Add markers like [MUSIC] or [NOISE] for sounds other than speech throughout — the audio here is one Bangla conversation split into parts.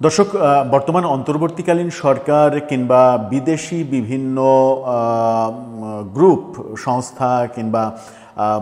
দর্শক বর্তমান অন্তর্বর্তীকালীন সরকার কিংবা বিদেশি বিভিন্ন গ্রুপ, সংস্থা কিংবা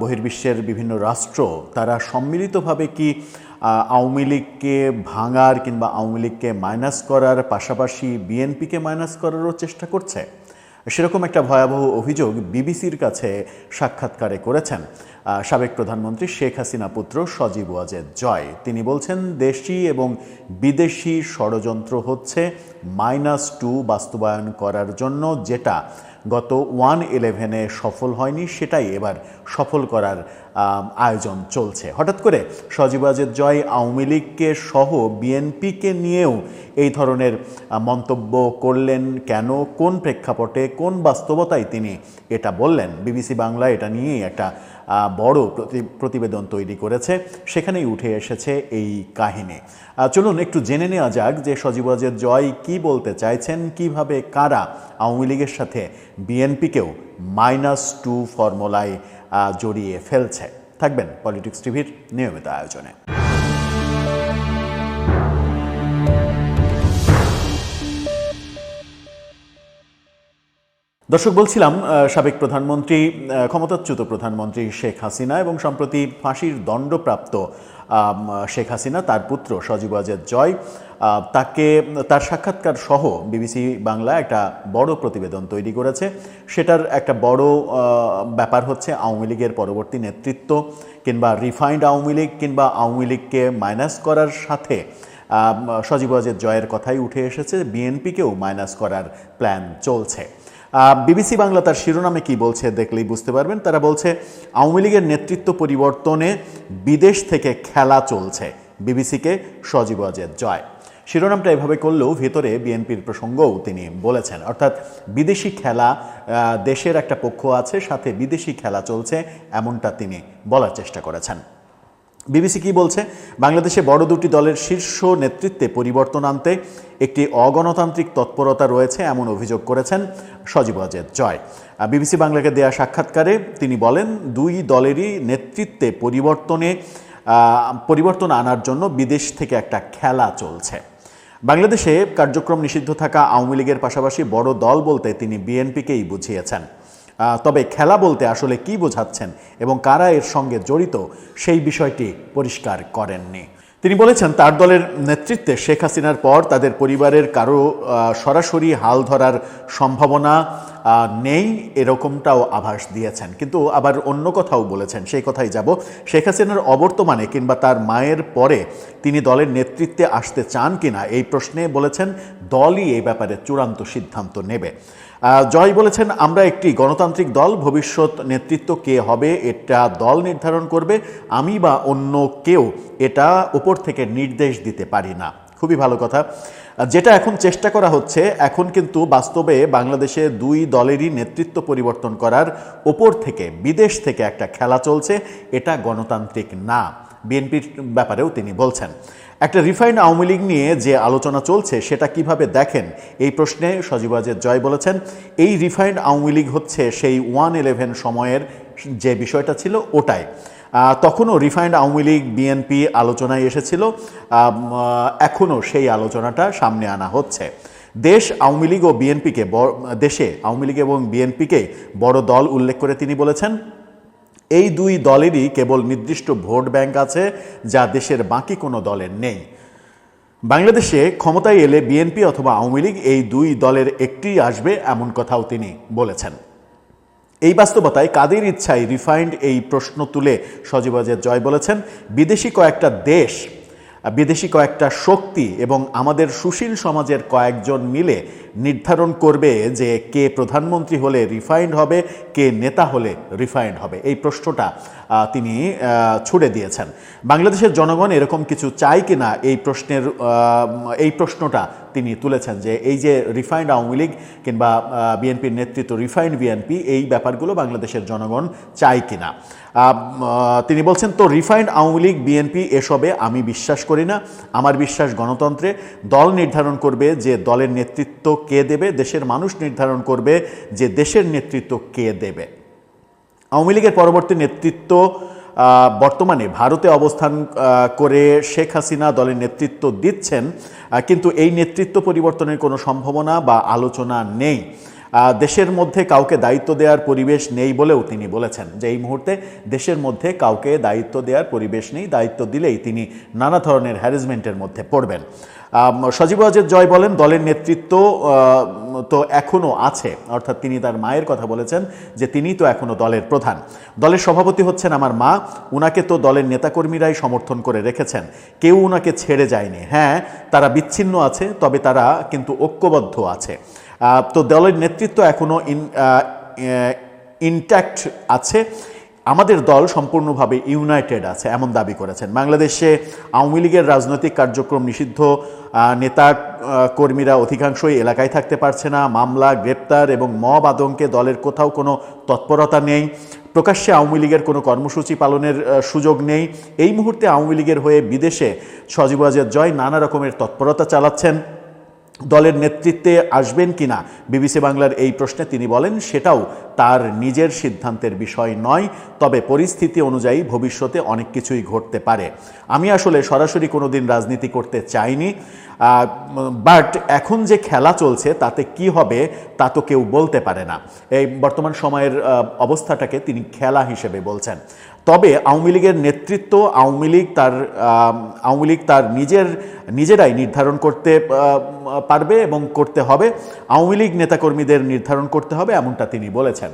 বহির্বিশ্বের বিভিন্ন রাষ্ট্র, তারা সম্মিলিতভাবে কি আওয়ামী লীগকে ভাঙার কিংবা আওয়ামী লীগকে মাইনাস করার পাশাপাশি বিএনপিকে মাইনাস করারও চেষ্টা করছে? সেরকম একটা ভয়াবহ অভিযোগ বিবিসির কাছে সাক্ষাৎকারে করেছেন। সাবেক প্রধানমন্ত্রী শেখ হাসিনা পুত্র সজীব ওয়াজেদ জয়। তিনি বলছেন, দেশি এবং বিদেশি ষড়যন্ত্র হচ্ছে মাইনাস টু বাস্তবায়ন করার জন্য যেটা গত ওয়ান ইলেভেনে সফল হয়নি, সেটাই এবার সফল করার আয়োজন চলছে। হঠাৎ করে সজীব ওয়াজেদ জয় আওয়ামী লীগকে সহ বিএনপিকে নিয়েও এই ধরনের মন্তব্য করলেন কেন? কোন প্রেক্ষাপটে? কোন বাস্তবতায় তিনি এটা বললেন? বিবিসি বাংলা এটা নিয়েই একটা বড় প্রতি- প্রতিবেদন তৈরি করেছে। সেখানেই উঠে এসেছে এই কাহিনী। চলুন একটু জেনে নেওয়া যাক যে সজীব ওয়াজেদ জয় কি বলতে চাইছেন, কীভাবে কারা আওয়ামী লীগের সাথে বিএনপিকেও মাইনাস টু ফর্মুলায় জড়িয়ে ফেলছে। থাকবেন পলিটিক্স টিভির নিয়মিত আয়োজনে। দর্শক, বলছিলাম সাবেক প্রধানমন্ত্রী ক্ষমতাচ্যুত প্রধানমন্ত্রী শেখ হাসিনা এবং সম্প্রতি ফাঁসির দণ্ডপ্রাপ্ত শেখ হাসিনা, তার পুত্র সজীব ওয়াজেদ জয় তাকে তার সাক্ষাৎকার সহ বিবিসি বাংলা একটা বড় প্রতিবেদন তৈরি করেছে। সেটার একটা বড় ব্যাপার হচ্ছে আওয়ামী লীগের পরবর্তী নেতৃত্ব কিংবা রিফাইন্ড আওয়ামী লীগ কিংবা আওয়ামী লীগকে মাইনাস করার সাথে আম, সজীব ওয়াজেদ জয়ের কথাই উঠে এসেছে বিএনপিকেও মাইনাস করার প্ল্যান চলছে। বিবিসি বাংলা তার শিরোনামে কি বলছে দেখলেই বুঝতে পারবেন। তারা বলছে আওয়ামী লীগের নেতৃত্ব পরিবর্তনে বিদেশ থেকে খেলা চলছে। বিবিসিকে সজীব ওয়াজেদ জয়। শিরোনামটা এভাবে করলেও ভেতরে বিএনপির প্রসঙ্গও তিনি বলেছেন। অর্থাৎ বিদেশি খেলা দেশের একটা পক্ষ আছে, সাথে বিদেশি খেলা চলছে, এমনটা তিনি বলার চেষ্টা করেছেন। বিবিসি কি বলছে? বাংলাদেশে বড় দুটি দলের শীর্ষ নেতৃত্বে পরিবর্তন আনতে একটি অগণতান্ত্রিক তৎপরতা রয়েছে, এমন অভিযোগ করেছেন সজীব ওয়াজেদ জয়। বিবিসি বাংলাকে দেয়া সাক্ষাৎকারে তিনি বলেন, দুই দলেরই নেতৃত্বে পরিবর্তনে পরিবর্তন আনার জন্য বিদেশ থেকে একটা খেলা চলছে। বাংলাদেশে কার্যক্রম নিষিদ্ধ থাকা আওয়ামী লীগের পাশাপাশি বড় দল বলতে তিনি বিএনপিকেই বুঝিয়েছেন। তবে খেলা বলতে আসলে কি বোঝাচ্ছেন এবং কারা এর সঙ্গে জড়িত সেই বিষয়টি পরিষ্কার করেননি। তিনি বলেছেন, তার দলের নেতৃত্বে শেখ হাসিনার পর তাদের পরিবারের কারও সরাসরি হাল ধরার সম্ভাবনা নেই, এরকমটাও আভাস দিয়েছেন। কিন্তু আবার অন্য কথাও বলেছেন, সেই কথাই যাব। শেখ হাসিনার অবর্তমানে কিংবা তার মায়ের পরে তিনি দলের নেতৃত্বে আসতে চান কিনা, এই প্রশ্নে বলেছেন, দলই এই ব্যাপারে চূড়ান্ত সিদ্ধান্ত নেবে। জয় বলেছেন, আমরা একটি গণতান্ত্রিক দল, ভবিষ্যৎ নেতৃত্ব কে হবে, এটা দল নির্ধারণ করবে, আমি বা অন্য কেউ এটা উপর থেকে নির্দেশ দিতে পারি না। খুবই ভালো কথা। যেটা এখন চেষ্টা করা হচ্ছে, এখন কিন্তু বাস্তবে বাংলাদেশে দুই দলেরই নেতৃত্ব পরিবর্তন করার ওপর থেকে, বিদেশ থেকে একটা খেলা চলছে, এটা গণতান্ত্রিক না, বিএনপির ব্যাপারেও তিনি বলছেন। একটা রিফাইন্ড আওয়ামী লীগ নিয়ে যে আলোচনা চলছে, সেটা কীভাবে দেখেন? এই প্রশ্নে সজীব ওয়াজেদ জয় বলেছেন, এই রিফাইন্ড আওয়ামী লীগ হচ্ছে সেই ওয়ান ইলেভেন সময়ের যে বিষয়টা ছিল, ওটাই। তখনও রিফাইন্ড আওয়ামী লীগ, বিএনপি আলোচনায় এসেছিল। এখনও সেই আলোচনাটা সামনে আনা হচ্ছে। দেশ আওয়ামী লীগ ও বিএনপিকে দেশে আওয়ামী লীগ এবং বিএনপিকে বড় দল উল্লেখ করে তিনি বলেছেন, এই দুই দলেরই কেবল নির্দিষ্ট ভোট ব্যাংক আছে, যা দেশের বাকি কোনো দলের নেই। বাংলাদেশে ক্ষমতায় এলে বিএনপি অথবা আওয়ামী লীগ এই দুই দলের একটি আসবে এমন কথাও তিনি বলেছেন। এই বাস্তবতায় কাদের ইচ্ছায় রিফাইন্ড এই প্রশ্ন তুলে সজীবাজের জয় বলেছেন, বিদেশি কয়েকটা দেশ, বিদেশি কয়েকটা শক্তি এবং আমাদের সুশীল সমাজের কয়েকজন মিলে নির্ধারণ করবে যে কে প্রধানমন্ত্রী হলে রিফাইন্ড হবে, কে নেতা হলে রিফাইন্ড হবে। এই প্রশ্নটা তিনি ছুড়ে দিয়েছেন। বাংলাদেশের জনগণ এরকম কিছু চায় কিনা এই প্রশ্নের এই প্রশ্নটা তিনি তুলেছেন যে এই যে রিফাইন্ড আওয়ামী লীগ কিংবা বিএনপির নেতৃত্ব রিফাইন্ড বিএনপি এই ব্যাপারগুলো বাংলাদেশের জনগণ চায় আহ, আহ, তিনি বলছেন তো রিফাইন্ড আওয়ামী লীগ বিএনপি এসবে আমি বিশ্বাস করি না। আমার বিশ্বাস গণতন্ত্রে দল নির্ধারণ করবে যে দলের নেতৃত্ব কে দেবে দেশের মানুষ নির্ধারণ করবে যে দেশের নেতৃত্ব কে দেবে। আওয়ামী লীগের পরবর্তী নেতৃত্ব বর্তমানে ভারতে অবস্থান করে শেখ হাসিনা দলের নেতৃত্ব দিচ্ছেন কিন্তু এই নেতৃত্ব পরিবর্তনের কোনো সম্ভাবনা বা আলোচনা নেই। দেশের মধ্যে কাউকে দায়িত্ব দেওয়ার পরিবেশ নেই বলেও তিনি বলেছেন যে এই মুহূর্তে দেশের মধ্যে কাউকে দায়িত্ব দেওয়ার পরিবেশ নেই, দায়িত্ব দিলেই তিনি নানা ধরনের হ্যারাসমেন্টের মধ্যে পড়বেন। সজীব ওয়াজেদ জয় বলেন, দলের নেতৃত্ব তো এখনও আছে। অর্থাৎ তিনি তার মায়ের কথা বলেছেন যে তিনি তো এখনও দলের প্রধান। দলের সভাপতি হচ্ছেন আমার মা। উনাকে তো দলের নেতাকর্মীরাই সমর্থন করে রেখেছেন। কেউ উনাকে ছেড়ে যায়নি। হ্যাঁ তারা বিচ্ছিন্ন আছে, তবে তারা কিন্তু ঐক্যবদ্ধ আছে। তো দলের নেতৃত্ব এখনও ইন ইনট্যাক্ট আছে। আমাদের দল সম্পূর্ণভাবে ইউনাইটেড আছে, এমন দাবি করেছেন। বাংলাদেশে আওয়ামী লীগের রাজনৈতিক কার্যক্রম নিষিদ্ধ নেতা কর্মীরা অধিকাংশই এলাকায় থাকতে পারছে না। মামলা, গ্রেপ্তার এবং মব আতঙ্কে দলের কোথাও কোনো তৎপরতা নেই। প্রকাশ্যে আওয়ামী লীগের কোনো কর্মসূচি পালনের সুযোগ নেই। এই মুহূর্তে আওয়ামী লীগের হয়ে বিদেশে সজীব ওয়াজেদ জয় নানা রকমের তৎপরতা চালাচ্ছেন। দলের নেতৃত্বে আসবেন কিনা? বিবিসি বাংলার এই প্রশ্নে তিনি বলেন, সেটাও তার নিজের সিদ্ধান্তের বিষয় নয়, তবে পরিস্থিতি অনুযায়ী ভবিষ্যতে অনেক কিছুই ঘটতে পারে। আমি আসলে সরাসরি কোনো দিন রাজনীতি করতে চাইনি বাট এখন যে খেলা চলছে, তাতে কি হবে, তা তো কেউ বলতে পারে না। এই বর্তমান সময়ের অবস্থাটাকে তিনি খেলা হিসেবে বলছেন। তবে আওয়ামী লীগের নেতৃত্ব, আওয়ামী লীগ তার আওয়ামী লীগ তার নিজের, নিজেরাই নির্ধারণ করতে পারবে এবং করতে হবে। আওয়ামী লীগ নেতাকর্মীদের নির্ধারণ করতে হবে, এমনটা তিনি বলেছেন।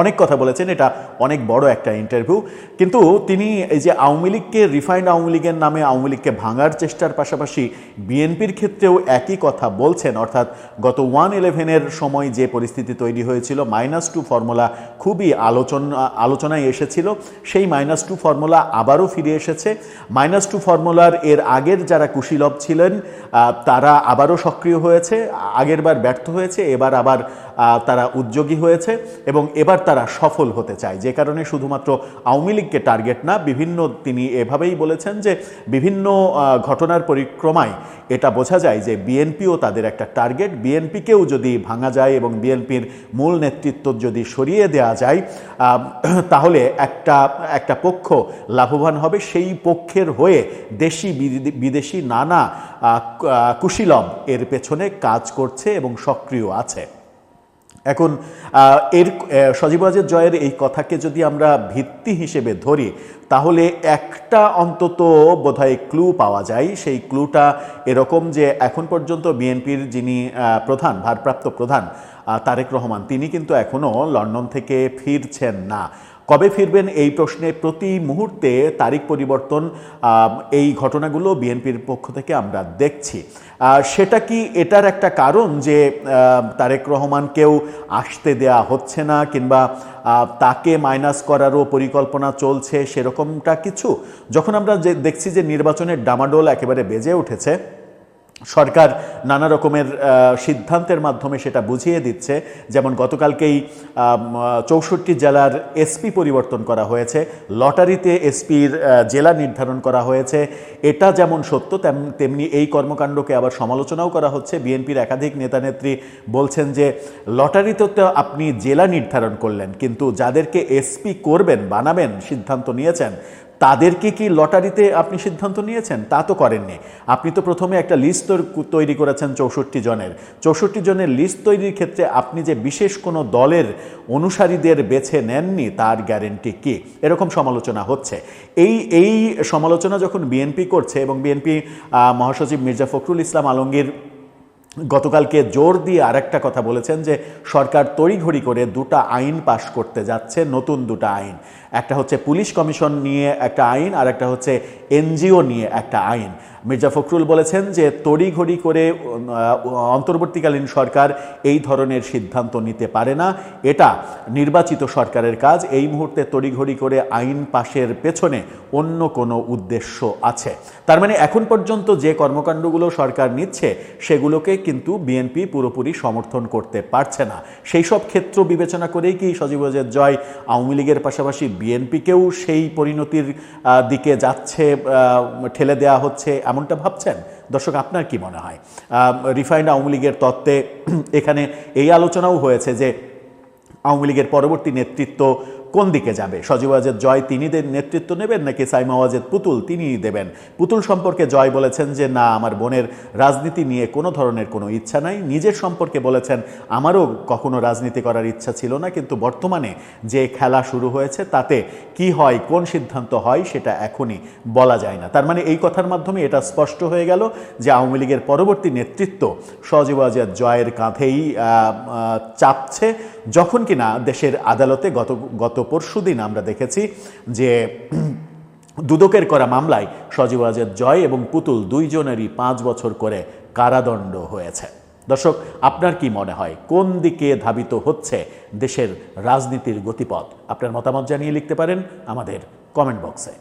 অনেক কথা বলেছেন, এটা অনেক বড় একটা ইন্টারভিউ কিন্তু তিনি এই যে আওয়ামী লীগকে রিফাইন্ড আওয়ামী লীগের নামে আওয়ামী লীগকে ভাঙার চেষ্টার পাশাপাশি বিএনপির ক্ষেত্রেও একই কথা বলছেন, অর্থাৎ গত ওয়ান ইলেভেনের সময় যে পরিস্থিতি তৈরি হয়েছিল মাইনাস টু ফর্মুলা খুবই আলোচনা, আলোচনায় এসেছিল, সেই মাইনাস টু ফর্মুলা আবারও ফিরে এসেছে। মাইনাস টু ফর্মুলার এর আগের যারা কুশীলভ ছিলেন তারা আবারও সক্রিয় হয়েছে আগেরবার ব্যর্থ হয়েছে, এবার আবার তারা উদ্যোগী হয়েছে এবং এবার তারা সফল হতে চায়। যে কারণে শুধুমাত্র আওয়ামী লীগকে টার্গেট না বিভিন্ন তিনি এভাবেই বলেছেন যে বিভিন্ন ঘটনার পরিক্রমায় এটা বোঝা যায় যে বিএনপিও তাদের একটা টার্গেট। বিএনপিকেও যদি ভাঙা যায় এবং বিএনপির মূল নেতৃত্ব যদি সরিয়ে দেওয়া যায় [CLEARS THROAT] তাহলে একটা একটা পক্ষ লাভবান হবে। সেই পক্ষের হয়ে দেশি বিদে- বিদেশি নানা আহ, কু- আহ, কুশীলব এর পেছনে কাজ করছে এবং সক্রিয় আছে। এখন এর সজীবাজের জয়ের এই কথাকে যদি আমরা ভিত্তি হিসেবে ধরি, তাহলে একটা অন্তত বোধহয় ক্লু পাওয়া যায়। সেই ক্লুটা এরকম যে এখন পর্যন্ত বিএনপির যিনি প্রধান, ভারপ্রাপ্ত প্রধান তারেক রহমান, তিনি কিন্তু এখনও লন্ডন থেকে ফিরছেন না। কবে ফিরবেন এই প্রশ্নে প্রতি মুহূর্তে তারিখ পরিবর্তন এই ঘটনাগুলো বিএনপির পক্ষ থেকে আমরা দেখছি। সেটা কি এটার একটা কারণ যে তারেক রহমানকেও আসতে দেয়া হচ্ছে না কিংবা তাকে মাইনাস করারও পরিকল্পনা চলছে সেরকমটা কিছু? যখন আমরা যে, দেখছি যে নির্বাচনের ডামাডোল একেবারে বেজে উঠেছে সরকার নানা রকমের সিদ্ধান্তের মাধ্যমে সেটা বুঝিয়ে দিচ্ছে। যেমন গতকালকেই চৌষট্টি জেলার এসপি পরিবর্তন করা হয়েছে। লটারিতে এসপির জেলা নির্ধারণ করা হয়েছে। এটা যেমন সত্য, তেম- তেমনি এই কর্মকাণ্ডকে আবার সমালোচনাও করা হচ্ছে। বিএনপির একাধিক নেতানেত্রী বলছেন যে, লটারিতে তো আপনি জেলা নির্ধারণ করলেন, কিন্তু যাদেরকে এসপি করবেন, বানাবেন, সিদ্ধান্ত নিয়েছেন তাদেরকে কি লটারিতে আপনি সিদ্ধান্ত নিয়েছেন? তা তো করেননি। আপনি তো প্রথমে একটা লিস্ট তৈরি করেছেন চৌষট্টি জনের। চৌষট্টি জনের লিস্ট তৈরির ক্ষেত্রে আপনি যে বিশেষ কোনো দলের অনুসারীদের বেছে নেননি, তার গ্যারেন্টি কি? এরকম সমালোচনা হচ্ছে। এই এই সমালোচনা যখন বিএনপি করছে এবং বিএনপি মহাসচিব মির্জা ফখরুল ইসলাম আলমগীর গতকালকে জোর দিয়ে আরেকটা কথা বলেছেন যে সরকার তড়িঘড়ি করে দুটা আইন পাশ করতে যাচ্ছে, নতুন দুটা আইন। একটা হচ্ছে পুলিশ কমিশন নিয়ে একটা আইন আর একটা হচ্ছে এনজিও নিয়ে একটা আইন। মির্জা ফখরুল বলেছেন যে তড়িঘড়ি করে অন্তর্বর্তীকালীন সরকার এই ধরনের সিদ্ধান্ত নিতে পারে না। এটা নির্বাচিত সরকারের কাজ। এই মুহূর্তে তড়িঘড়ি করে আইন পাশের পেছনে অন্য কোনো উদ্দেশ্য আছে। তার মানে এখন পর্যন্ত যে কর্মকাণ্ডগুলো সরকার নিচ্ছে, সেগুলোকে কিন্তু বিএনপি পুরোপুরি সমর্থন করতে পারছে না। সেই সব ক্ষেত্র বিবেচনা করেই কি সজীব জয় আওয়ামী লীগের পাশাপাশি বিএনপিকেও সেই পরিণতির দিকে যাচ্ছে ঠেলে দেওয়া হচ্ছে এমনটা ভাবছেন? দর্শক, আপনার কি মনে হয়? রিফাইন্ড আওয়ামী লীগের তত্ত্বে [CLEARS THROAT] এখানে এই আলোচনাও হয়েছে যে আওয়ামী লীগের পরবর্তী নেতৃত্ব কোন দিকে যাবে? সজীব ওয়াজেদ জয় তিনি নেতৃত্ব নেবেন নাকি সাইমা ওয়াজেদ পুতুল তিনি দেবেন? পুতুল সম্পর্কে জয় বলেছেন যে, না, আমার বোনের রাজনীতি নিয়ে কোনো ধরনের কোনো ইচ্ছা নাই। নিজের সম্পর্কে বলেছেন, আমারও কখনো রাজনীতি করার ইচ্ছা ছিল না, কিন্তু বর্তমানে যে খেলা শুরু হয়েছে, তাতে কি হয়, কোন সিদ্ধান্ত হয়, সেটা এখনই বলা যায় না। তার মানে এই কথার মাধ্যমে এটা স্পষ্ট হয়ে গেল যে, আওয়ামী লীগের পরবর্তী নেতৃত্ব সজীব ওয়াজেদ জয়ের কাঁধেই চাপছে, যখন কিনা দেশের আদালতে গত গত পরশু দিন আমরা দেখেছি যে দুদকের করা মামলায় সজীব আজাদ জয় এবং পুতুল দুইজনেরই পাঁচ বছর করে কারাদণ্ড হয়েছে। দর্শক, আপনার কি মনে হয়, কোন দিকে ধাবিত হচ্ছে দেশের রাজনীতির গতিপথ? আপনার মতামত জানিয়ে লিখতে পারেন আমাদের কমেন্ট বক্সে